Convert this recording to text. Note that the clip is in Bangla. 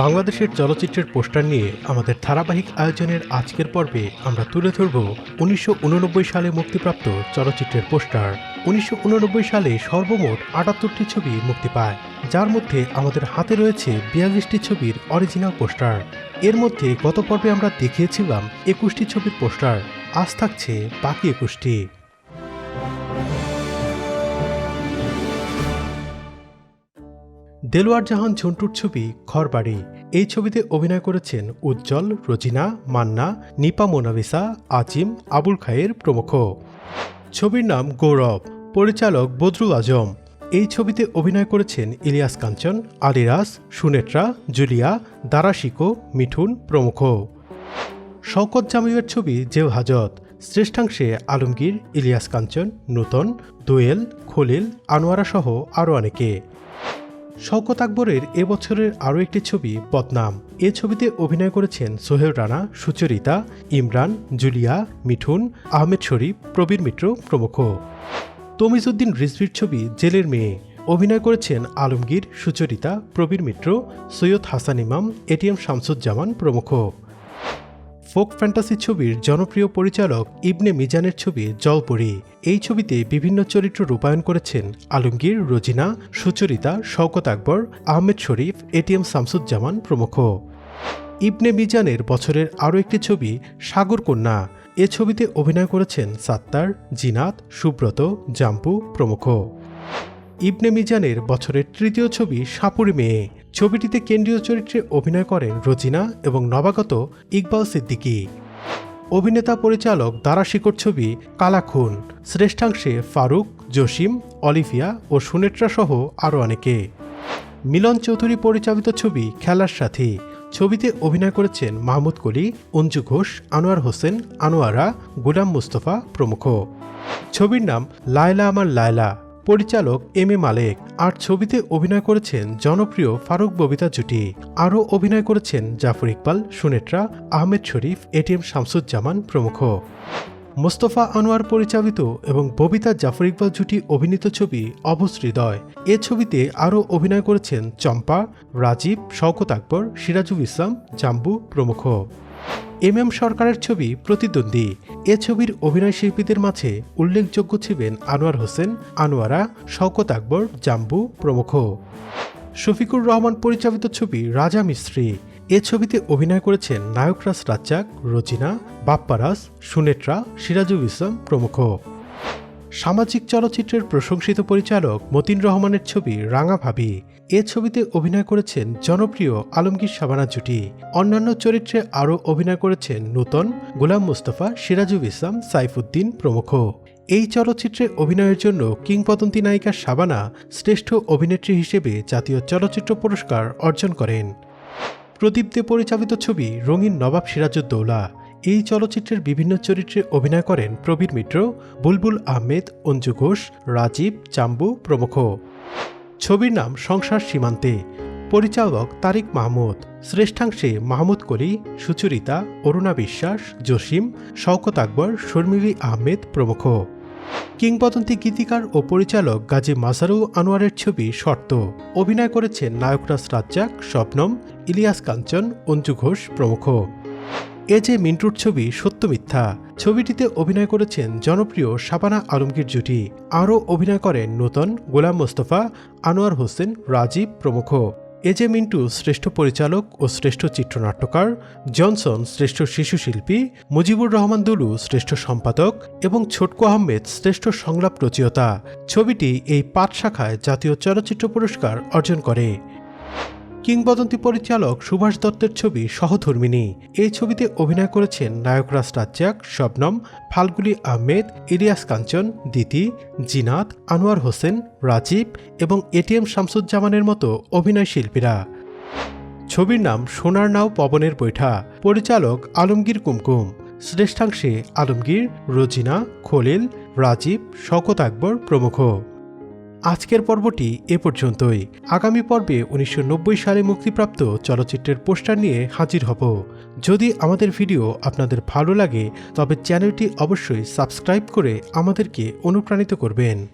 বাংলাদেশের চলচ্চিত্রের পোস্টার নিয়ে আমাদের ধারাবাহিক আয়োজনের আজকের পর্বে আমরা তুলে ধরব উনিশশো উননব্বই সালে মুক্তিপ্রাপ্ত চলচ্চিত্রের পোস্টার। উনিশশো উননব্বই সালে সর্বমোট আটাত্তরটি ছবি মুক্তি পায়, যার মধ্যে আমাদের হাতে রয়েছে বিয়াল্লিশটি ছবির অরিজিনাল পোস্টার। এর মধ্যে গত পর্বে আমরা দেখিয়েছিলাম একুশটি ছবির পোস্টার, আজ থাকছে বাকি একুশটি। দেলোয়ার জাহান ঝন্টুর ছবি ঘরবাড়ি এই ছবিতে অভিনয় করেছেন উজ্জ্বল, রোজিনা, মান্না, নিপা মোনালিসা, আজিম, আবুল খায়ের প্রমুখ। ছবির নাম গৌরব, পরিচালক বদরুল আজম। এই ছবিতে অভিনয় করেছেন ইলিয়াস কাঞ্চন আলিরাস সুনেত্রা, জুলিয়া দারাশিকো মিঠুন প্রমুখ। শওকত জামিউয়ের ছবি জেল হাজত। শ্রেষ্ঠাংশে আলমগীর, ইলিয়াস কাঞ্চন, নূতন, দোয়েল, খলিল আনোয়ারা সহ আরও অনেকে। শওকত আকবরের এবছরের আরও একটি ছবি, বদনাম। এ ছবিতে অভিনয় করেছেন সোহেল রানা, সুচরিতা, ইমরান, জুলিয়া, মিঠুন, আহমেদ শরীফ, প্রবীর মিত্র প্রমুখ। তমিজুদ্দিন রিজভির ছবি, জেলের মেয়ে। অভিনয় করেছেন আলমগীর, সুচরিতা, প্রবীর মিত্র, সৈয়দ হাসান ইমাম এটিএম শামসুজ্জামান প্রমুখ। ফোক ফ্যান্টাসি ছবির জনপ্রিয় পরিচালক ইবনে মিজানের ছবি জলপরি। এই ছবিতে বিভিন্ন চরিত্র রূপায়ণ করেছেন আলমগীর, রোজিনা, সুচরিতা, শওকত আকবর, আহমেদ শরীফ এটিএম শামসুজ্জামান প্রমুখ। ইবনে মিজানের বছরের আরও একটি ছবি সাগর কন্যা। এ ছবিতে অভিনয় করেছেন সাত্তার, জিনাত, সুব্রত, জাম্পু প্রমুখ। ইবনে মিজানের বছরের তৃতীয় ছবি সাপুরি মেয়ে। ছবিটিতে কেন্দ্রীয় চরিত্রে অভিনয় করেন রোজিনা এবং নবাগত ইকবাল সিদ্দিকী। অভিনেতা পরিচালক দারা শিকড় ছবি কালাখুন। শ্রেষ্ঠাংশে ফারুক, জসিম, অলিভিয়া ও সুনেত্রা সহ আরও অনেকে। মিলন চৌধুরী পরিচালিত ছবি খেলার সাথী। ছবিতে অভিনয় করেছেন মাহমুদ কলি, অঞ্জু ঘোষ, আনোয়ার হোসেন, আনোয়ারা, গুলাম মুস্তফা প্রমুখ। ছবির নাম লায়লা আমার লায়লা। পরিচালক এম এ মালেক। আর ছবিতে অভিনয় করেছেন জনপ্রিয় ফারুক ববিতা জুটি। আরও অভিনয় করেছেন জাফর ইকবাল, সুনেত্রা, আহমেদ শরীফ, এটিএম শামসুজ্জামান প্রমুখ। মোস্তফা আনোয়ার পরিচালিত এবং ববিতা জাফর ইকবাল জুটি অভিনীত ছবি অবস হৃদয়। এ ছবিতে আরও অভিনয় করেছেন চম্পা, রাজীব, শওকত আকবর, সিরাজুল ইসলাম, জাম্বু প্রমুখ। এম এম সরকারের ছবি প্রতিদ্বন্দ্বী। এ ছবির অভিনয় শিল্পীদের মাঝে উল্লেখযোগ্য ছিলেন আনোয়ার হোসেন, আনোয়ারা, শওকত আকবর, জাম্বু প্রমুখ। শফিকুর রহমান পরিচালিত ছবি রাজা মিস্ত্রি। এ ছবিতে অভিনয় করেছেন নায়করাজ রাজ্জাক, রোজিনা বাপ্পারাজ সুনেত্রা সিরাজুল ইসলাম প্রমুখ। সামাজিক চলচ্চিত্রের প্রশংসিত পরিচালক মতিন রহমানের ছবি রাঙা ভাবি। এ ছবিতে অভিনয় করেছেন জনপ্রিয় আলমগীর শাবানা জুটি। অন্যান্য চরিত্রে আরও অভিনয় করেছেন নূতন, গোলাম মুস্তফা, সিরাজুল ইসলাম, সাইফুদ্দিন প্রমুখ। এই চলচ্চিত্রে অভিনয়ের জন্য কিংবদন্তি নায়িকা শাবানা শ্রেষ্ঠ অভিনেত্রী হিসেবে জাতীয় চলচ্চিত্র পুরস্কার অর্জন করেন। প্রদীপ দে পরিচালিত ছবি রঙিন নবাব সিরাজউদ্দৌলা। এই চলচ্চিত্রের বিভিন্ন চরিত্রে অভিনয় করেন প্রবীর মিত্র, বুলবুল আহমেদ, অঞ্জু ঘোষ, রাজীব চাম্বু প্রমুখ। ছবির নাম সংসার সীমান্তে। পরিচালক তারিক মাহমুদ। শ্রেষ্ঠাংশে মাহমুদ কলি, সুচরিতা, অরুণা বিশ্বাস, জসিম, শওকত আকবর, শর্মিলি আহমেদ প্রমুখ। কিংবদন্তি গীতিকার ও পরিচালক গাজী মাসারু আনোয়ারের ছবি শর্ত। অভিনয় করেছেন নায়করাজ রাজ্জাক শবনম ইলিয়াস কাঞ্চন, অঞ্জু ঘোষ প্রমুখ। এ যে মিন্টুর ছবি সত্য মিথ্যা, ছবিটিতে অভিনয় করেছেন জনপ্রিয় শাবানা আলমগীর জুটি। আরও অভিনয় করেন নূতন গোলাম মোস্তফা, আনোয়ার হোসেন, রাজীব প্রমুখ। এ যে মিন্টু শ্রেষ্ঠ পরিচালক ও শ্রেষ্ঠ চিত্রনাট্যকার, জনসন শ্রেষ্ঠ শিশু শিল্পী মুজিবুর রহমান দুলু শ্রেষ্ঠ সম্পাদক এবং ছোটকু আহমেদ শ্রেষ্ঠ সংলাপ রচয়িতা। ছবিটি এই পাঠ শাখায় জাতীয় চলচ্চিত্র পুরস্কার অর্জন করে। কিংবদন্তি পরিচালক সুভাষ দত্তের ছবি সহধর্মিনী এই ছবিতে অভিনয় করেছেন নায়করাজ রাজ্জাক শবনম ফাল্গুলি আহমেদ, ইলিয়াস কাঞ্চন, দিতি, জিনাত, আনোয়ার হোসেন, রাজীব এবং এটিএম শামসুজ্জামানের মতো অভিনয় শিল্পীরা। ছবির নাম সোনার নাও পবনের বৈঠা। পরিচালক আলমগীর কুমকুম। শ্রেষ্ঠাংশে আলমগীর, রোজিনা, খলিল, রাজীব, শওকত আকবর প্রমুখ। আজকের পর্বটি এ পর্যন্তই। আগামী পর্বে উনিশশো নব্বই সালে মুক্তিপ্রাপ্ত চলচ্চিত্রের পোস্টার নিয়ে হাজির হব। যদি আমাদের ভিডিও আপনাদের ভালো লাগে, তবে চ্যানেলটি অবশ্যই সাবস্ক্রাইব করে আমাদেরকে অনুপ্রাণিত করবেন।